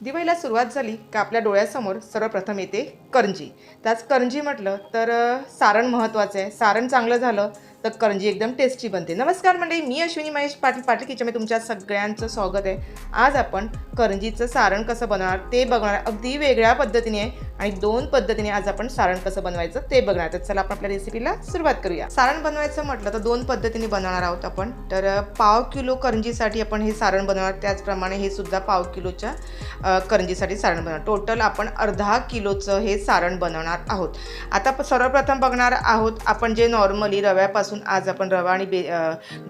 दिवाळीला सुरुवात झाली का आपल्या डोळ्यासमोर सर्वप्रथम येते करंजी. त्याच करंजी म्हटलं तर सारण महत्त्वाचं आहे. सारण चांगलं झालं तर करंजी एकदम टेस्टी बनते. नमस्कार मंडळी मी अश्विनी महेश पाटील पाटील किचनमध्ये तुमच्या सगळ्यांचं स्वागत आहे. आज आपण करंजीचं सारण कसं बनवणार ते बघणार अगदी वेगळ्या पद्धतीने आहे आणि दोन पद्धतीने आज आपण सारण कसं बनवायचं ते बघणार तर चला आपण आपल्या रेसिपीला सुरुवात करूया. सारण बनवायचं म्हटलं तर दोन पद्धतीने बनवणार आहोत आपण. तर पाव किलो करंजीसाठी आपण हे सारण बनवणार. त्याचप्रमाणे हे सुद्धा पाव किलोच्या करंजीसाठी सारण बनवणार. टोटल आपण अर्धा किलोचं हे सारण बनवणार आहोत. आता सर्वप्रथम बघणार आहोत आपण जे नॉर्मली रव्यापासून आज आपण रवा आणि बे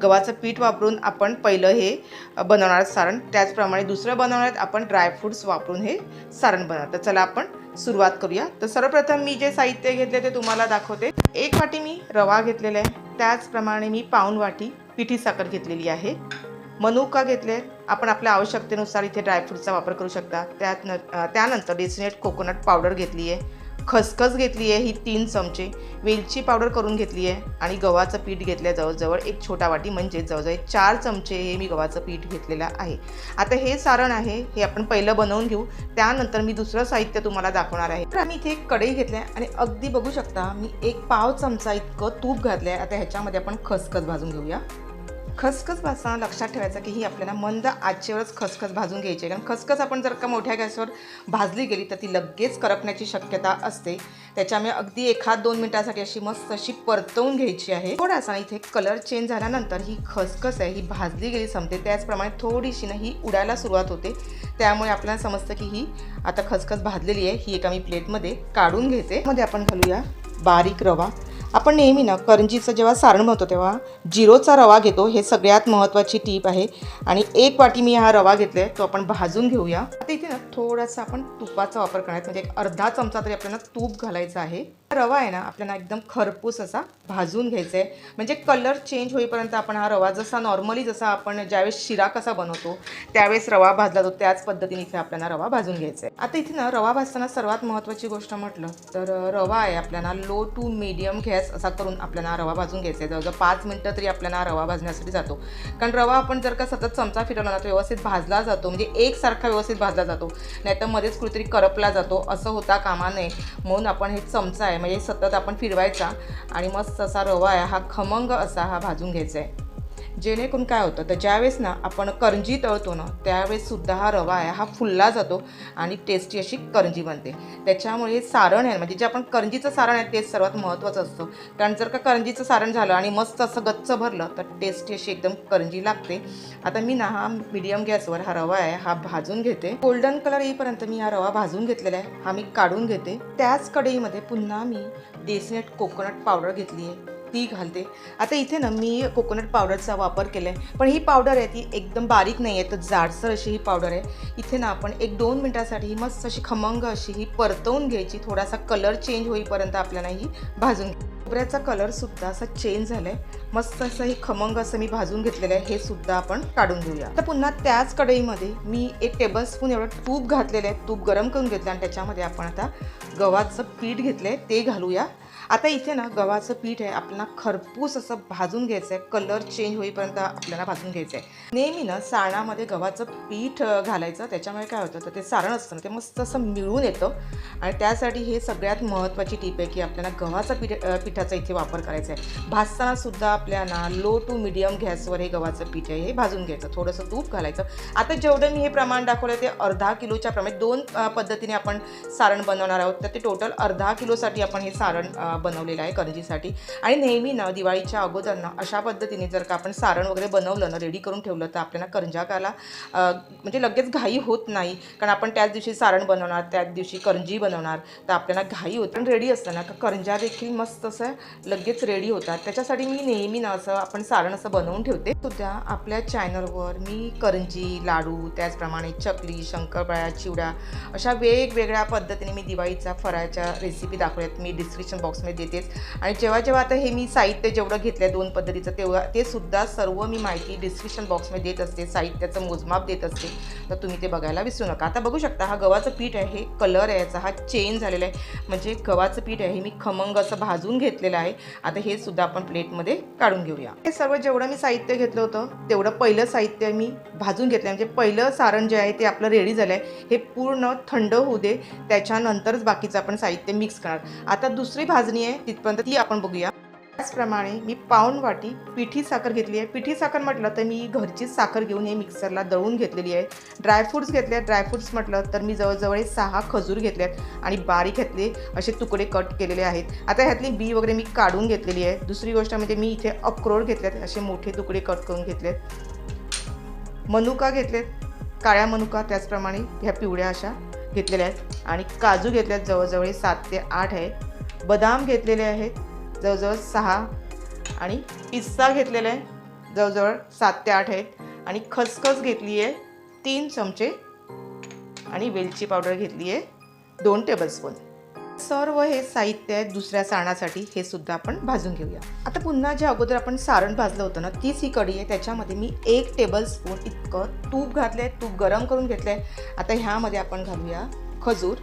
गव्हाचं पीठ वापरून आपण पहिलं हे बनवणार सारण. त्याचप्रमाणे दुसरं बनवणार आपण ड्रायफ्रुट्स वापरून हे सारण बनवणार. तर चला आपण सुरुवात करूया. तर सर्वप्रथम मी जे साहित्य घेतले ते तुम्हाला दाखवते. एक वाटी मी रवा घेतलेला आहे. त्याचप्रमाणे मी पाऊन वाटी पिठी साखर घेतलेली आहे. मनुका घेतले आपण आपल्या आवश्यकतेनुसार इथे ड्रायफ्रूटचा वापर करू शकता. त्यात न त्यानंतर डेसिनेट कोकोनट पावडर घेतली आहे. खसखस घेतली आहे ही तीन चमचे. वेलची पावडर करून घेतली आहे आणि गव्हाचं पीठ घेतलं आहे जवळजवळ एक छोटा वाटी. म्हणजे जवळजवळ चार चमचे हे मी गव्हाचं पीठ घेतलेलं आहे. आता हे सारण आहे हे आपण पहिलं बनवून घेऊ. त्यानंतर मी दुसरं साहित्य तुम्हाला दाखवणार आहे. तर आम्ही इथे एक कढई घेतली आहे आणि अगदी बघू शकता मी एक पाव चमचा इतकं तूप घातलं आहे आता ह्याच्यामध्ये आपण खसखस भाजून घेऊया. खसखस भाजताना लक्षात ठेवायचं की ही आपल्याला मंद आचेवरच खसखस भाजून घ्यायची आहे. कारण खसखस आपण जर का मोठ्या गॅसवर भाजली गेली तर ती लगेच करपण्याची शक्यता असते. त्याच्यामुळे अगदी एखाद दोन मिनिटासाठी अशी मस्त अशी परतवून घ्यायची आहे. थोडासा इथे कलर चेंज झाल्यानंतर ही खसखस आहे ही भाजली गेली संपते त्याचप्रमाणे थोडीशी ना ही उडायला सुरुवात होते. त्यामुळे आपल्याला समजतं की ही आता खसखस भाजलेली आहे. ही एका मी प्लेटमध्ये काढून घेते. मध्ये आपण घालूया बारीक रवा. आपण नेहमी ना करंजीचं जेव्हा सारण बनवतो तेव्हा जिरोचा रवा घेतो हे सगळ्यात महत्त्वाची टीप आहे. आणि एक वाटी मी हा रवा घेतला आहे तो आपण भाजून घेऊया. आता इथे ना थोडासा आपण तुपाचा वापर करायचा म्हणजे एक अर्धा चमचा तरी आपल्याला तूप घालायचं आहे. रवा आहे ना आपल्याला एकदम खरपूस असा भाजून घ्यायचा आहे म्हणजे कलर चेंज होईपर्यंत आपण हा रवा जसा नॉर्मली जसा आपण ज्यावेळेस शिरा कसा बनवतो त्यावेळेस रवा भाजला जातो. त्याच पद्धतीने इथे आपल्याला रवा भाजून घ्यायचा आहे आता इथे ना रवा भाजताना सर्वात महत्त्वाची गोष्ट म्हटलं तर रवा आहे आपल्याला लो टू मीडियम गॅस असा करून आपल्याला रवा भाजून घ्यायचा आहे जवळजवळ पाच मिनटं तरी आपल्याला रवा भाजण्यासाठी जातो. कारण रवा आपण जर का सतत चमचा फिरवला ना तो व्यवस्थित भाजला जातो. म्हणजे एकसारखा व्यवस्थित भाजला जातो. नाहीतर मध्येच कुठेतरी करपला जातो. असं होता कामा नये. म्हणून आपण हे चमचा आहे म्हणजे सतत आपण फिरवायचा आणि मस्त असा रवा आहे हा खमंग असा हा भाजून घ्यायचा आहे. जेणेकरून काय होतं तर ज्यावेळेस ना आपण करंजी तळतो ना त्यावेळेससुद्धा हा रवा आहे हा फुलला जातो आणि टेस्टी अशी करंजी बनते. त्याच्यामुळे हे सारण आहे म्हणजे जे आपण करंजीचं सारण आहे तेच सर्वात महत्त्वाचं असतं. कारण जर का करंजीचं सारण झालं आणि मस्त असं गच्च भरलं तर टेस्टी अशी एकदम करंजी लागते. आता मी ना हा मिडियम गॅसवर हा रवा आहे हा भाजून घेते. गोल्डन कलर येईपर्यंत मी हा रवा भाजून घेतलेला आहे हा मी काढून घेते. त्याच कढईमध्ये पुन्हा मी डेसिनेट कोकोनट पावडर घेतली आहे ती घालते. आता इथे ना मी कोकोनट पावडरचा वापर केला आहे पण ही पावडर आहे ती एकदम बारीक नाही आहे तर जाडसर अशी ही पावडर आहे. इथे ना आपण एक दोन मिनटासाठी ही मस्त अशी खमंग अशी ही परतवून घ्यायची. थोडासा कलर चेंज होईपर्यंत आपल्याला ही भाजून खोबऱ्याचा कलरसुद्धा असा चेंज झाला आहे मस्त असं हे खमंग असं मी भाजून घेतलेलं आहे. हे सुद्धा आपण काढून घेऊया. तर पुन्हा त्याच कढईमध्ये मी एक टेबलस्पून एवढं तूप घातलेलं आहे. तूप गरम करून घेतलं आणि त्याच्यामध्ये आपण आता गव्हाचं पीठ घेतलं आहे ते घालूया. आता इथे ना गव्हाचं पीठ आहे आपल्याला खरपूस असं भाजून घ्यायचं आहे कलर चेंज होईपर्यंत आपल्याला भाजून घ्यायचं आहे नेहमी ना सारणामध्ये गव्हाचं पीठ घालायचं त्याच्यामुळे काय होतं तर ते सारण असतं ना ते मस्त असं मिळून येतं. आणि त्यासाठी हे सगळ्यात महत्त्वाची टीप आहे की आपल्याला गव्हाचा पीठ पिठाचा इथे वापर करायचा आहे. भाजताना सुद्धा आपल्याला लो टू मिडियम गॅसवर हे गव्हाचं पीठ आहे हे भाजून घ्यायचं. थोडंसं तूप घालायचं. आता जेवढं मी हे प्रमाण दाखवलं ते अर्धा किलोच्या प्रमाणे दोन पद्धतीने आपण सारण बनवणार आहोत. तर ते टोटल अर्धा किलोसाठी आपण हे सारण बनवलेलं आहे करंजीसाठी. आणि नेहमी ना दिवाळीच्या अगोदर ना अशा पद्धतीने जर का आपण सारण वगैरे बनवलं ना रेडी करून ठेवलं तर आपल्याला करंजाकाला म्हणजे लगेच घाई होत नाही. कारण आपण त्याच दिवशी सारण बनवणार त्याच दिवशी करंजी बनवणार तर आपल्याला घाई होत. पण रेडी असतं ना का करंजा देखील मस्त असं लगेच रेडी होतात. त्याच्यासाठी मी नेहमी ना असं आपण सारण असं बनवून ठेवते. सुद्धा आपल्या चॅनलवर मी करंजी लाडू त्याचप्रमाणे चकली शंकरपाळ्या चिवडा अशा वेगवेगळ्या पद्धतीने मी दिवाळीचा फराळच्या रेसिपी दाखवल्यात. मी डिस्क्रिप्शन बॉक्समध्ये बॉक्समध्ये देतेच आणि जेव्हा जेव्हा आता हे मी साहित्य जेवढं घेतलं आहे दोन पद्धतीचं तेव्हा ते सुद्धा सर्व मी माहिती डिस्क्रिप्शन बॉक्समध्ये देत असते साहित्याचं मोजमाप देत असते. तर तुम्ही ते बघायला विसरू नका. आता बघू शकता हा गव्हाचं पीठ आहे हे कलर आहे याचा हा चेंज झालेला आहे. म्हणजे गव्हाचं पीठ आहे हे मी खमंग असं भाजून घेतलेलं आहे. आता हे सुद्धा आपण प्लेटमध्ये काढून घेऊया. हे सर्व जेवढं मी साहित्य घेतलं होतं तेवढं पहिलं साहित्य मी भाजून घेतलं म्हणजे पहिलं सारण जे आहे ते आपलं रेडी झालं आहे हे पूर्ण थंड होऊ दे त्याच्यानंतरच बाकीचं आपण साहित्य मिक्स करणार. आता दुसरी भाजणी आहे तिथपर्यंत ती आपण बघूया. त्याचप्रमाणे मी पाऊण वाटी पिठी साखर घेतली आहे. पिठी साखर म्हटलं तर मी घरचीच साखर घेऊन हे मिक्सरला दळून घेतलेली आहे. ड्रायफ्रूट्स घेतले आहेत. ड्रायफ्रूट्स म्हटलं तर मी जवळजवळ सहा खजूर घेतले आहेत आणि बारीक घेतले असे तुकडे कट केलेले आहेत. आता ह्यातली बी वगैरे मी काढून घेतलेली आहे. दुसरी गोष्ट म्हणजे मी इथे अक्रोड घेतलेत असे मोठे तुकडे कट करून घेतलेत मनुका घेतलेत. काळ्या मनुका त्याचप्रमाणे ह्या पिवळ्या अशा घेतलेल्या आहेत. आणि काजू घेतल्यात जवळजवळ सात ते आठ आहेत बदाम घेतलेले आहेत. जवळजवळ सहा आणि पिस्ता घेतलेला आहे. जवळजवळ सात ते आठ आहेत. आणि खसखस घेतली आहे तीन चमचे आणि वेलची पावडर घेतली आहे दोन टेबलस्पून सर्व हे साहित्य आहे दुसऱ्या सारणासाठी हे सुद्धा आपण भाजून घेऊया. आता पुन्हा जे अगोदर आपण सारण भाजलं होतं ना तीच ही कढी आहे. त्याच्यामध्ये मी एक टेबलस्पून इतकं तूप घातलं आहे तूप गरम करून घेतलं आहे आता ह्यामध्ये आपण घालूया खजूर.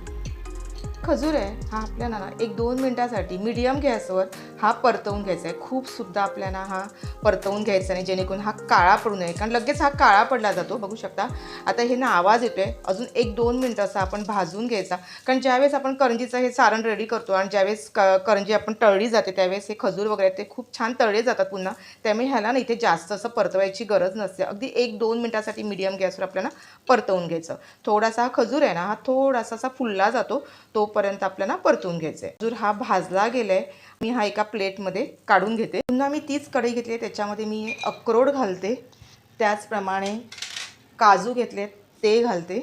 खजूर आहे. हा आपल्याला ना एक दोन मिनटासाठी. मीडियम गॅसवर हा परतवून घ्यायचा आहे. खूप सुद्धा आपल्याला हा परतवून घ्यायचा नाही जेणेकरून हा काळा पडू नये. कारण लगेच हा काळा पडला जातो बघू शकता. आता हे ना आवाज येतो आहे अजून एक दोन मिनटं असा आपण भाजून घ्यायचा. कारण ज्यावेळेस आपण करंजीचं हे सारण रेडी करतो आणि ज्यावेळेस क करंजी आपण तळली जाते त्यावेळेस हे खजूर वगैरे ते खूप छान तळले जातात पुन्हा. त्यामुळे ह्याला ना इथे जास्त असं परतवायची गरज नसते. अगदी एक दोन मिनटासाठी मीडियम गॅसवर आपल्याला परतवून घ्यायचं. थोडासा हा खजूर आहे ना हा थोडासा असा फुलला जातो तोपर्यंत आपल्याला परतवून घ्यायचं आहे खजूर हा भाजला गेलाय. मी हा एका प्लेटमध्ये काढून घेते. पुन्हा मी तीच कढई घेतली आहे त्याच्यामध्ये मी अक्रोड घालते. त्याचप्रमाणे काजू घेतलेत ते घालते.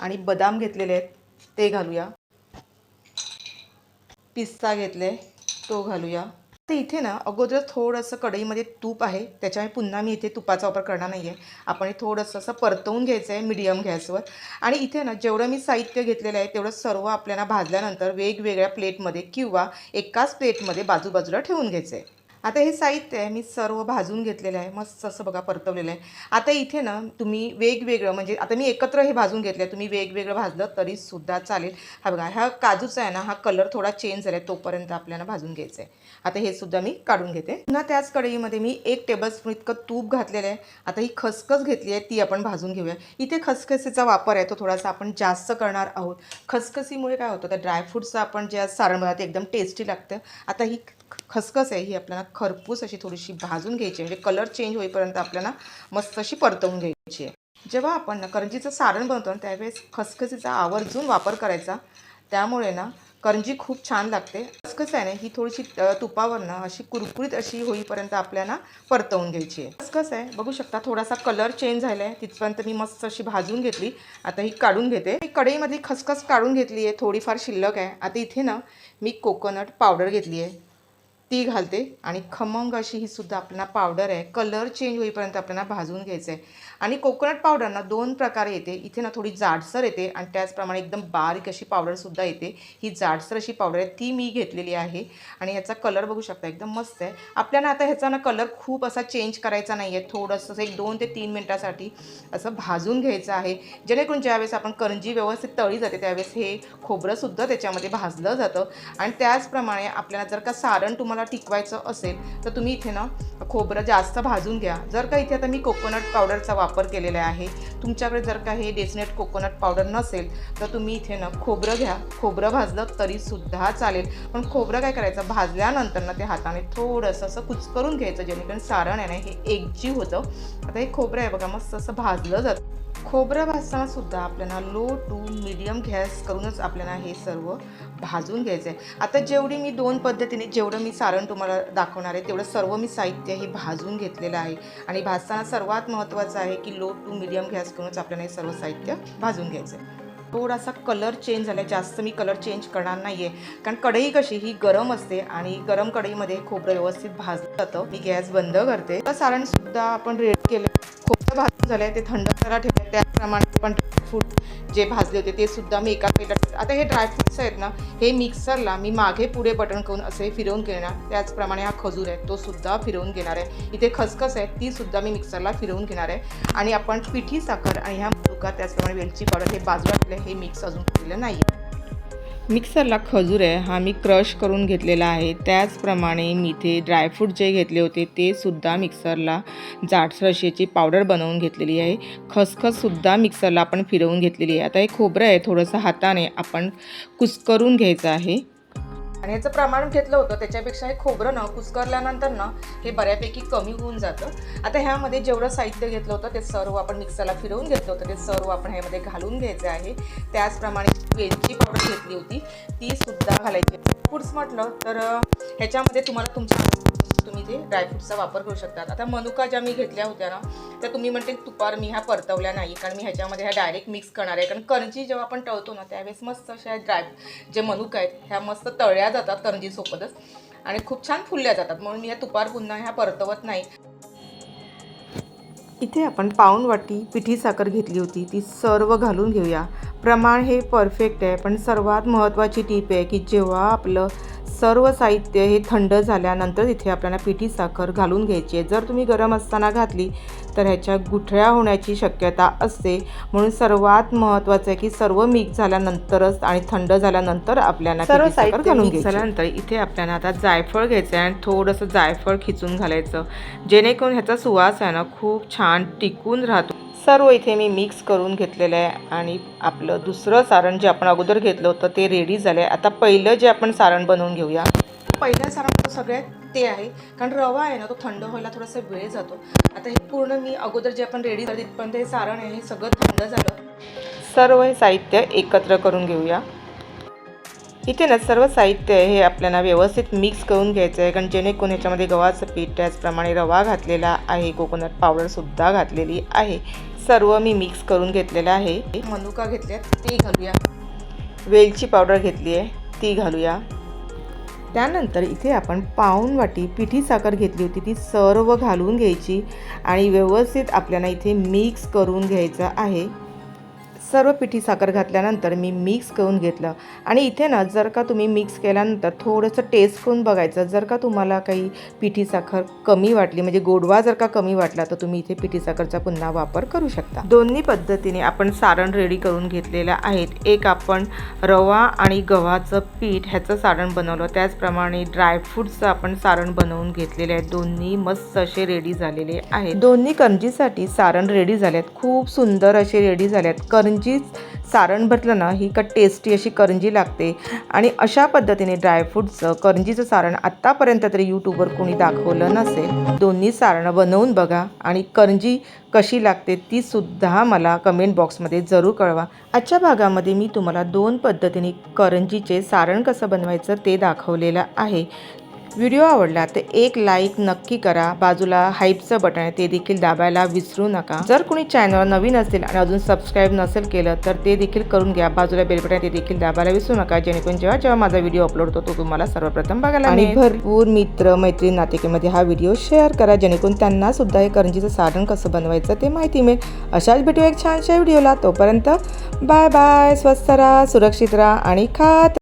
आणि बदाम घेतलेले आहेत ते घालूया. पिस्ता घेतले तो घालूया. तर इथे ना अगोदर थोडंसं कढईमध्ये तूप आहे. त्याच्यामुळे पुन्हा मी इथे तुपाचा वापर करणार नाही आहे आपण हे थोडंसं असं परतवून घ्यायचं आहे मीडियम गॅसवर. आणि इथे ना जेवढं मी साहित्य घेतलेलं आहे तेवढं सर्व आपल्याला भाजल्यानंतर वेगवेगळ्या प्लेटमध्ये किंवा एकाच प्लेटमध्ये बाजूबाजूला ठेवून घ्यायचं आहे आता हे साहित्य आहे मी सर्व भाजून घेतलेलं आहे. मस्त असं बघा परतवलेलं आहे. आता इथे ना तुम्ही वेगवेगळं म्हणजे आता मी एकत्र हे भाजून घेतलं आहे तुम्ही वेगवेगळं भाजलं तरीसुद्धा चालेल. हा बघा ह्या काजूचा आहे ना हा कलर थोडा चेंज झाला आहे तोपर्यंत आपल्याला भाजून घ्यायचं आहे आता हे सुद्धा मी काढून घेते. पुन्हा त्याच कढईमध्ये मी एक टेबलस्पून इतकं तूप घातलेलं आहे. आता ही खसखस घेतली आहे ती आपण भाजून घेऊया. इथे खसखसीचा वापर आहे तो थोडासा आपण जास्त करणार आहोत. खसखसीमुळे काय होतं तर ड्रायफ्रूटचं आपण जे सारण बनवतं ते एकदम टेस्टी लागतं. आता ही खसखस आहे ही आपल्याला खरपूस अशी थोडीशी भाजून घ्यायची आहे. म्हणजे कलर चेंज होईपर्यंत आपल्याला मस्त अशी परतवून घ्यायची आहे. जेव्हा आपण ना करंजीचं सारण बनवतो ना त्यावेळेस खसखसीचा आवर्जून वापर करायचा. त्यामुळे ना करंजी खूप छान लागते. खसखस आहे ना ही थोडीशी तुपावरनं तुपावर ना अशी कुरकुरीत अशी होईपर्यंत आपल्याला परतवून घ्यायची आहे. खसखस आहे बघू शकता थोडासा कलर चेंज झाला आहे तिथपर्यंत मी मस्त अशी भाजून घेतली. आता ही काढून घेते. मी कढईमधली खसखस काढून घेतली आहे. थोडीफार शिल्लक आहे. आता इथे ना मी कोकोनट पावडर घेतली आहे. ती घालते. आणि खमंग अशी ही सुद्धा आपल्याला पावडर आहे. कलर चेंज होईपर्यंत आपल्याला भाजून घ्यायचं आहे आणि कोकोनट पावडर ना दोन प्रकारे येते. इथे ना थोडी जाडसर येते आणि त्याचप्रमाणे एकदम बारीक अशी पावडरसुद्धा येते. ही जाडसर अशी पावडर आहे ती मी घेतलेली आहे. आणि ह्याचा कलर बघू शकता एकदम मस्त आहे. आपल्याला आता ह्याचा ना कलर खूप असा चेंज करायचा नाही आहे थोडंसं असं एक दोन ते तीन मिनटासाठी असं भाजून घ्यायचं आहे. जेणेकरून ज्यावेळेस आपण करंजी व्यवस्थित तळी जाते त्यावेळेस हे खोबरंसुद्धा त्याच्यामध्ये भाजलं जातं. आणि त्याचप्रमाणे आपल्याला जर का सारण तुम्हाला टिकवायचं असेल तर तुम्ही इथे ना खोबरं जास्त भाजून घ्या. जर का इथे आता मी कोकोनट पावडरचा वापर वापर केलेला आहे. तुमच्याकडे जर का हे डेसनेट कोकोनट पावडर नसेल तर तुम्ही इथे ना खोबरं घ्या. खोबरं भाजलं तरीसुद्धा चालेल. पण खोबरं काय करायचं? भाजल्यानंतर ना ते हाताने थोडंसं असं कुचकरून घ्यायचं जेणेकरून सारण आहे ना हे एकजीव होतं. आता हे खोबरं आहे बघा मस्त असं भाजलं जातं. खोबरं भाजताना सुद्धा आपल्याला लो टू मिडियम गॅस करूनच आपल्याला हे सर्व भाजून घ्यायचं आहे आता जेवढी मी दोन पद्धतीने जेवढं मी सारण तुम्हाला दाखवणार आहे तेवढं सर्व मी साहित्य हे भाजून घेतलेलं आहे. आणि भाजताना सर्वात महत्त्वाचं आहे की लो टू मिडियम गॅस करूनच आपल्याला हे सर्व साहित्य भाजून घ्यायचं आहे थोडासा कलर चेंज झाला आहे जास्त मी कलर चेंज करणार नाही आहे कारण कढई कशी ही गरम असते आणि गरम कढईमध्ये खोबरं व्यवस्थित भाजलं जातं. मी गॅस बंद करते. तर सारणसुद्धा आपण रेड केलं. खूप भाजून झालं आहे ते थंड करायला ठेवलं त्याचप्रमाणे पण ड्रायफ्रूट जे भाजले होते ते सुद्धा मी एका प्लेटात आता हे ड्रायफ्रुट्स आहेत ना हे मिक्सरला मी मागे पुढे बटन करून असे फिरवून घेणार. त्याचप्रमाणे हा खजूर आहे तो सुद्धा फिरवून घेणार आहे. इथे खसखस आहे ती सुद्धा मी मिक्सरला फिरवून घेणार आहे. आणि आपण पिठी साखर आणि ह्या मुलगा त्याचप्रमाणे वेलची पावडर हे बाजूला हे मिक्स अजून केलेलं नाही आहे मिक्सरला खजूर आहे हा मी क्रश करून घेतलेला आहे. त्याचप्रमाणे मी इथे ड्रायफ्रूट जे घेतले होते ते सुद्धा मिक्सरला जाडसर अशी याची पावडर बनवून घेतलेली आहे. खसखससुद्धा मिक्सरला आपण फिरवून घेतलेली आहे. आता हे खोबरं आहे थोडंसं हाताने आपण कुस्करून घ्यायचं आहे. आणि ह्याचं प्रमाण घेतलं होतं त्याच्यापेक्षा हे खोबरं ना कुस्करल्यानंतर ना हे बऱ्यापैकी कमी होऊन जातं. आता ह्यामध्ये जेवढं साहित्य घेतलं होतं ते सर्व आपण मिक्सरला फिरवून घेतलं होतं. ते सर्व आपण ह्यामध्ये घालून घ्यायचं आहे. त्याचप्रमाणे वेलची पावडर घेतली होती. ती सुद्धा घालायची फूड्स म्हटलं तर ह्याच्यामध्ये तुम्हाला तुमच्या तुम्ही ते ड्रायफ्रूटचा वापर करू शकतात. आता मनुका ज्या मी घेतल्या होत्या ना त्या तुम्ही म्हणते तुपार मी ह्या परतवल्या नाही कारण मी ह्याच्यामध्ये ह्या डायरेक्ट मिक्स करणार आहे. कारण करंजी जेव्हा आपण तळतो ना त्यावेळेस मस्त अशा ड्राय जे मनुका आहेत ह्या मस्त तळल्या जातात करंजीसोबतच आणि खूप छान फुलल्या जातात. म्हणून मी या तुपार पुन्हा ह्या परतवत नाही. इथे आपण पाऊण वाटी पिठी साखर घेतली होती. ती सर्व घालून घेऊया. प्रमाण हे परफेक्ट आहे पण सर्वात महत्त्वाची टीप आहे की जेव्हा आपलं सर्व साहित्य हे थंड झाल्यानंतर इथे आपल्याला पिठी साखर घालून घ्यायची आहे. जर तुम्ही गरम असताना घातली तर ह्याच्या गुठळ्या होण्याची शक्यता असते. म्हणून सर्वात महत्त्वाचं आहे की सर्व मिक्स झाल्यानंतरच आणि थंड झाल्यानंतर आपल्याला सर्व साखर घालून झाल्यानंतर इथे आपल्याला आता जायफळ घ्यायचं आहे आणि थोडंसं जायफळ खिचून घालायचं. जेणेकरून ह्याचा सुवास आहे ना खूप छान टिकून राहतो. सर्व इथे मी मिक्स करून घेतलेलं आहे आणि आपलं दुसरं सारण जे आपण अगोदर घेतलं होतं ते रेडी झालं आहे आता पहिलं जे आपण सारण बनवून घेऊया. पहिलं सारण तर सगळ्यात ते आहे कारण रवा आहे ना तो थंड व्हायला थोडासा वेळ जातो. आता हे पूर्ण मी अगोदर जे आपण रेडी झालं तिथपर्यंत हे सारण आहे हे सगळं थंड झालं. सर्व हे साहित्य एकत्र करून घेऊया. इथे ना सर्व साहित्य आहे हे आपल्याला व्यवस्थित मिक्स करून घ्यायचं आहे कारण जेणेकरून ह्याच्यामध्ये गव्हाचं पीठ त्याचप्रमाणे रवा घातलेला आहे कोकोनट पावडरसुद्धा घातलेली आहे. सर्व मी मिक्स करून घेतलेलं आहे. मनुका घेतल्यात ते घालूया. वेलची पावडर घेतली आहे ती घालूया. त्यानंतर इथे आपण पाऊण वाटी पिठी साखर घेतली होती ती सर्व घालून घ्यायची. आणि व्यवस्थित आपल्याला इथे मिक्स करून घ्यायचं आहे. सर्व पिठी साखर घातल्यानंतर मी मिक्स करून घेतलं. आणि इथे ना जर का तुम्ही मिक्स केल्यानंतर थोडंसं टेस्ट करून बघायचं. जर का तुम्हाला काही पिठी साखर कमी वाटली म्हणजे गोडवा जर का कमी वाटला तर तुम्ही इथे पिठी साखरचा पुन्हा वापर करू शकता. दोन्ही पद्धतीने आपण सारण रेडी करून घेतलेलं आहेत. एक आपण रवा आणि गव्हाचं पीठ ह्याचं सारण बनवलं. त्याचप्रमाणे ड्रायफ्रूटचं आपण सारण बनवून घेतलेले आहे. दोन्ही मस्त असे रेडी झालेले आहेत. दोन्ही करंजीसाठी सारण रेडी झाल्यात खूप सुंदर असे रेडी झालेत. करंजीच सारण भरलं ना ही का टेस्टी अशी करंजी लागते. आणि अशा पद्धतीने ड्रायफ्रूटचं करंजीचं सारण आत्तापर्यंत तरी यूट्यूबवर कोणी दाखवलं नसेल दोन्ही सारणं बनवून बघा. आणि करंजी कशी लागते ती सुद्धा मला कमेंट बॉक्समध्ये जरूर कळवा. आजच्या भागामध्ये मी तुम्हाला दोन पद्धतीने करंजीचे सारण कसं बनवायचं ते दाखवलेलं आहे. व्हिडिओ आवडला तर एक लाईक नक्की करा. बाजूला हाईपचं बटन आहे ते देखील दाबायला विसरू नका. जर कोणी चॅनल नवीन असेल आणि अजून सबस्क्राईब नसेल केलं तर ते देखील करून घ्या. बाजूला बेल बटन ते देखील दाबायला विसरू नका. जेणेकरून जेव्हा जेव्हा माझा व्हिडिओ अपलोड होतो तो तुम्हाला सर्वप्रथम बघायला आणि भरपूर मित्र मैत्रीण नातेकीमध्ये हा व्हिडिओ शेअर करा. जेणेकरून त्यांना सुद्धा हे करंजीचं सारण कसं बनवायचं ते माहिती मिळेल. अशाच भेटू एक छानशा व्हिडिओला तोपर्यंत बाय बाय स्वस्त राहा सुरक्षित राहा आणि खात